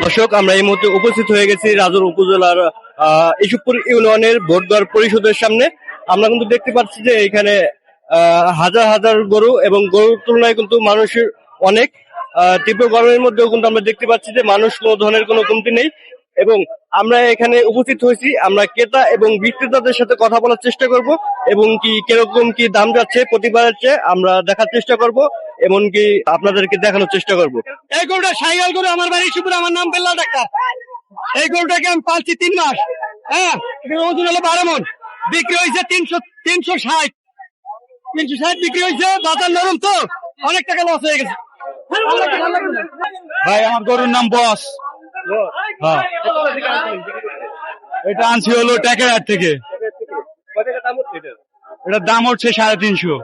দর্শক, আমরা এই মুহূর্তে উপস্থিত হয়ে গেছি রাজুর উপজেলার ইসুপুর ইউনিয়নের ভোটঘর পরিষদের সামনে। আমরা কিন্তু দেখতে পাচ্ছি যে এখানে হাজার হাজার গরু এবং গরুর তুলনায় কিন্তু মানুষের অনেক তীব্র গরমের মধ্যেও কিন্তু আমরা দেখতে পাচ্ছি যে মানুষ কোনো ধরনের কোনো কমতি নেই। এবং আমরা এখানে উপস্থিত হয়েছি। আমরা ক্রেতা এবং বিক্রেতাদের সাথে কথা বলার চেষ্টা করব এবং কি কীরকম কি দাম যাচ্ছে প্রতিবারের চেয়ে আমরা দেখার চেষ্টা করব এমনকি আপনাদেরকে দেখানোর চেষ্টা করব। এই গরুটা সাইকেল করে আমার বাড়ি সুপুর আমার নাম বেল্লা ডাক্তার এই গরুটাকে আমি পালছি তিন মাস। হ্যাঁ ওজন হলো বারো মন। বিক্রি হয়েছে তিনশো তিনশো ষাট। তিনশো ষাট বিক্রি হয়েছে বাজার নরম তো। অনেক টাকা লস হয়ে গেছে। ভাই আমার গরুর নাম বস। হ্যাঁ। এটা আনছি হলো ট্যাকের থেকে। এটার দাম হচ্ছে সাড়ে তিনশো।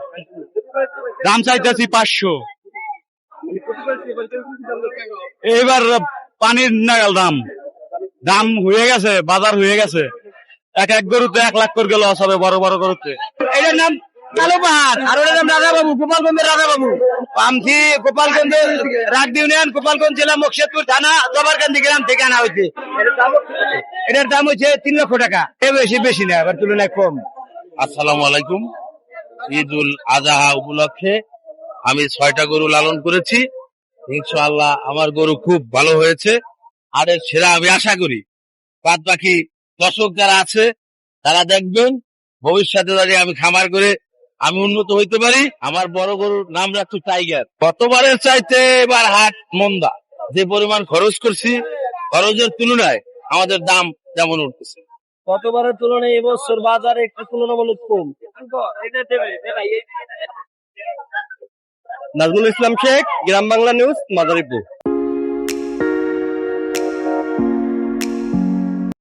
দাম চাইতেছি পাঁচশো। এবার পানির নাগাল দাম। দাম হয়ে গেছে, বাজার হয়ে গেছে। এক এক গরুতে এক লাখ করে গেল হবে বড় বড় গরুতে। এটার নাম রাগ জেলা থানা গ্রাম থেকে এটার দাম হচ্ছে তিন লক্ষ টাকা। বেশি বেশি এবার তুলনায় কম। আসসালামু আলাইকুম। ঈদ উল আজহা উপলক্ষে আমি ছয়টা গরু লালন করেছি। ইনশাআল্লাহ আমার গরু খুব ভালো হয়েছে। আর সেরা আমি আশা করি। বাদ বাকি দর্শক যারা আছে, তারা দেখবেন, ভবিষ্যতে যদি আমি খামার করে আমি উন্নত হইতে পারি। আমার বড় গরুর নাম রাখছি টাইগার। গতবারের চাইতে এবার হাট মন্দা। যে পরিমাণ খরচ করছি খরচের তুলনায় আমাদের দাম যেমন উঠতেছে। গতবারের তুলনায় এবছর বাজারে একটু তুলনামূলক কম। নাজমুল ইসলাম শেখ গ্রাম বাংলা নিউজ মাদারীপুর।